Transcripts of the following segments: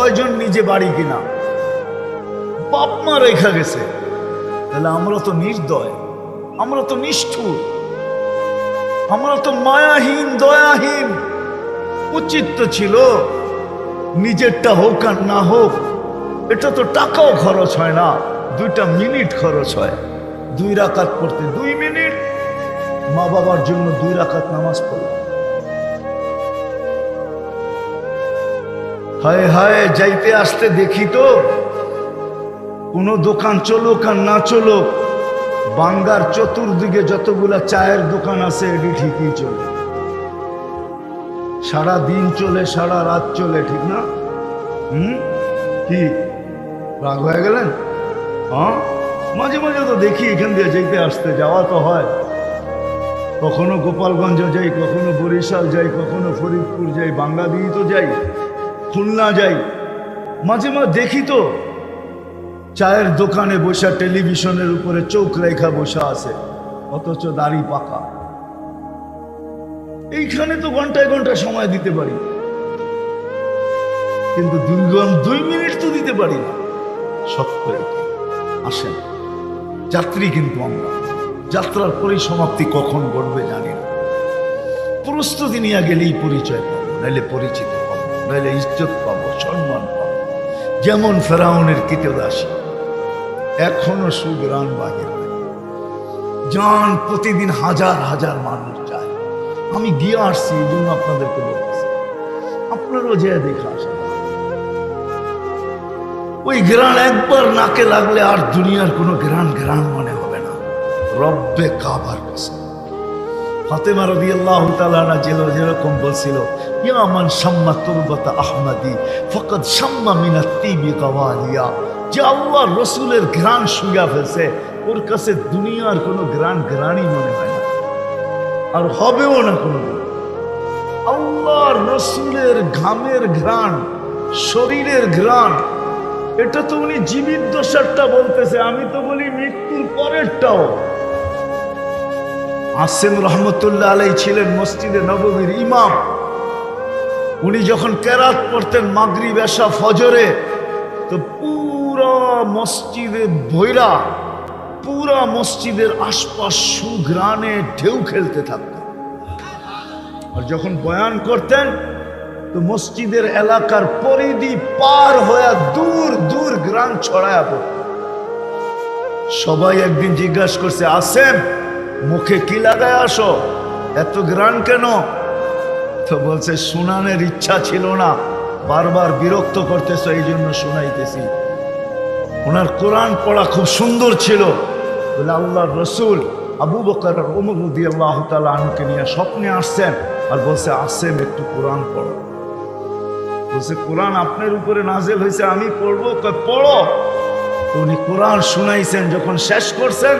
কয়জন নিজে বাড়ি কিনা? বাপ মা রেখা গেছে। তাহলে আমরা তো নির্দয়, আমরা তো নিষ্ঠুর, আমরা তো মায়াহীন, দয়াহীন। উচিত তো ছিল নিজেরটা হোক আর না হোক, এটা তো টাকাও খরচ হয় না, দুইটা মিনিট খরচ হয়। দুই রাকাত পড়তে দুই মিনিট মা বাবার জন্য দুই রাকাত নামাজ পড়ো। হায় হায়, যাইতে আসতে দেখি তো। কোনো দোকান চলুক আর না চলুক, বাঙ্গার চতুর্দিকে যতগুলা চায়ের দোকান আছে, এটি ঠিকই চলে। সারা দিন চলে, সারা রাত চলে, ঠিক না? হুম? কি, রাগ হয়ে গেলেন? হ্যাঁ? মাঝে মাঝে তো দেখি এখান দিয়ে যেতে আসতে, যাওয়া তো হয়। কখনো গোপালগঞ্জ যাই, কখনো বরিশাল যাই, কখনো ফরিদপুর যাই বাংলাদেশ তো যাই। খুলনা যাই। মাঝে মাঝে দেখি তো, চায়ের দোকানে বসা টেলিভিশনের উপরে চোখ রেখা বসা আছে, অথচ দাড়ি পাকা। এইখানে তো ঘন্টায় ঘণ্টা সময় দিতে পারি। কিন্তু দুর্গম দুই মিনিট তো দিতে পারি না। সত্য আসেন, যাত্রী কিন্তু আমরা। যাত্রার পরিসমাপ্তি কখন ঘটবে জানি না। প্রস্তুতি নিয়ে গেলেই পরিচয় পাবো, নাইলে পরিচিত। নাইলে ইজ্জত পাবো, সম্মান পাবো। যেমন ফেরাউনের কীতদাসী এখনও সুগ্রাণ হয়। যান প্রতিদিন হাজার হাজার মানুষ যায়। আমি গিয়ে আসছি, এই জন্য আপনাদেরকে বলতেছি। আপনারও যে দেখে আসেন। ওই গ্রান একবার নাকে লাগলে আর দুনিয়ার কোনো গ্রান গ্রান মনে হবে না। রব্বে কাবার কসম। ফাতেমা রাদিয়াল্লাহু তাআলা যেল যেরকম বলছিল, ইয়া মান শাম্মা তুরবাতা আহমাদি, ফাকাদ শাম্মা মিনাত তিবি কাওয়ালিয়া যে আল্লাহ রসুলের ঘ্রাণ শুইয়া ফেলছে, ওর কাছে দুনিয়ার কোনো গ্রান গ্রানই মনে হয় না। আর হবেও না কোনো আল্লাহ রসুলের ঘামের ঘ্রাণ, শরীরের ঘ্রাণ, এটা তো উনি জীবিত দশারটা বলতেছে, আমি তো বলি মৃত্যুর পরেরটাও। আসেম রহমতুল্লাহ আলাই ছিলেন মসজিদে নবমীর ইমাম। উনি যখন কেরাত পড়তেন মাগরিব এসা ফজরে, তো পুরা মসজিদে ভৈরা, পুরা মসজিদের আশপাশ সুগ্রানে ঢেউ খেলতে থাকত। আর যখন বয়ান করতেন, তো মসজিদের এলাকার পরিধি পার হয়ে দূর দূর গ্রাম ছড়ায়া পড়ত। সবাই একদিন জিজ্ঞাসা করছে আসেন মুখে কি লাগায় আসো? এত গ্রান কেন? তো বলছে, শুনানের ইচ্ছা ছিল না। বারবার বিরক্ত করতেছ এই জন্য শুনাইতেছি। ওনার কোরআন পড়া খুব সুন্দর ছিল। বলে আল্লাহ রসুল আবু বকর ওমর রদি আল্লাহ তালা আনুকে নিয়ে স্বপ্নে আসছেন আর বলছে, আসেন একটু কোরআন পড়ো। বলছে, কোরআন আপনার উপরে নাজেল হয়েছে, আমি পড়ব? পড়ো। উনি কোরআন শুনাইছেন, যখন শেষ করছেন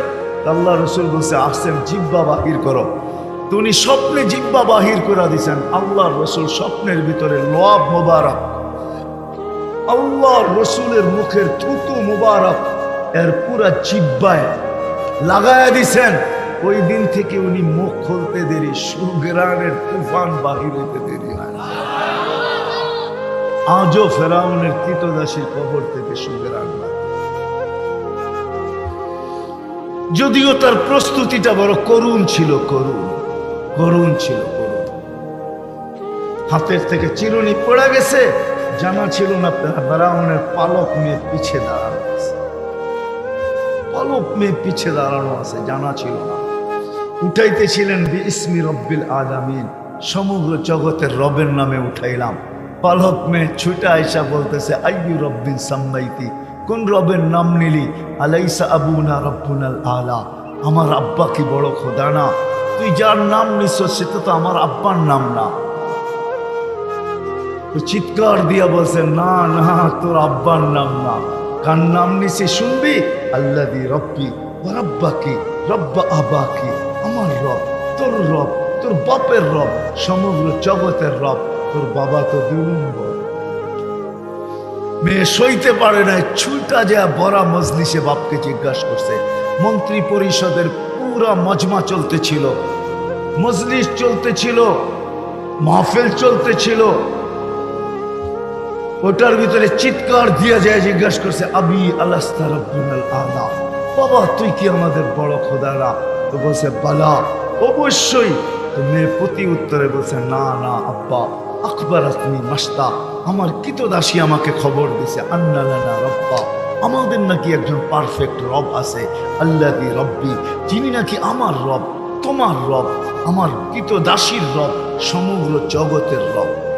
আল্লাহ রসুল বলছে আসছেন জিব্বা বাহির করো। তো উনি স্বপ্নে জিব্বা বাহির করে দিছেন আল্লাহ রসুল স্বপ্নের ভিতরে লোয়াব মোবারক। আল্লাহ রসুলের মুখের থুতু মুবারক, এর পুরা জিব্বায় লাগায়া দিছেন ওই দিন থেকে উনি মুখ খুলতে দেরি সুগ্রানের তুফান বাহির হইতে দেরি হয়। আজও ফেরাউনের কৃতদাসীর কবর থেকে সুগ্রান যদিও তার প্রস্তুতিটা বড় করুণ ছিল, করুণ করুণ ছিল হাতের থেকে চিরুনি পড়ে গেছে, জানা ছিল না ফেরাউনের পালক মেয়ে পিছে দাঁড়ানো আছে। পালক মেয়ে পিছে দাঁড়ানো আছে, জানা ছিল না। উঠাইতেছিলেন ইসমি রব্বিল আলামিন, সমগ্র জগতের রবের নামে উঠাইলাম। পালক মেয়ে ছুটা আইসা বলতেছে, আইয়ু রব্বিন সাম্মাইতি কোন রবের নাম নিলি? আলাইসা আবুনা রব্বুনাল আলা। আমার আব্বা কি বড় খোদা না? তুই যার নাম নিস সেটা তো আমার আব্বার নাম না। চিৎকার দিয়া বলছে, না না, তোর আব্বার নাম না। কার নাম নিছে শুনবি? আল্লাহ দি রব্বি রব্বা কি রব্বা আবা কি আমার রব, তোর রব, তোর বাপের রব, সমগ্র জগতের রব, তোর বাবা তো দুই নম্বর মেয়ে সইতে পারে না ছুটা যা বড়া মজলিসে বাপকে জিজ্ঞাসা করছে। মন্ত্রী পরিষদের পুরা মজমা চলতেছিল। মজলিস চলতেছিল, মাহফিল চলতেছিল। ওটার ভিতরে চিৎকার দিয়ে যায় জিজ্ঞাসা করছে, আবি আলাস্তা আলা, বাবা, তুই কি আমাদের বড় খোদারা? তো বলছে, বালা, অবশ্যই। তো মেয়ে প্রতি উত্তরে বলছে, না না, আব্বা আকবর আপনি মাস্তা। আমার কিতদাসী আমাকে খবর দিছে আন্নালানা রব্বা। আমাদের নাকি একজন পারফেক্ট রব আছে আল্লাহ রব্বি। যিনি নাকি আমার রব, তোমার রব, আমার কিতদাসীর রব, সমগ্র জগতের রব।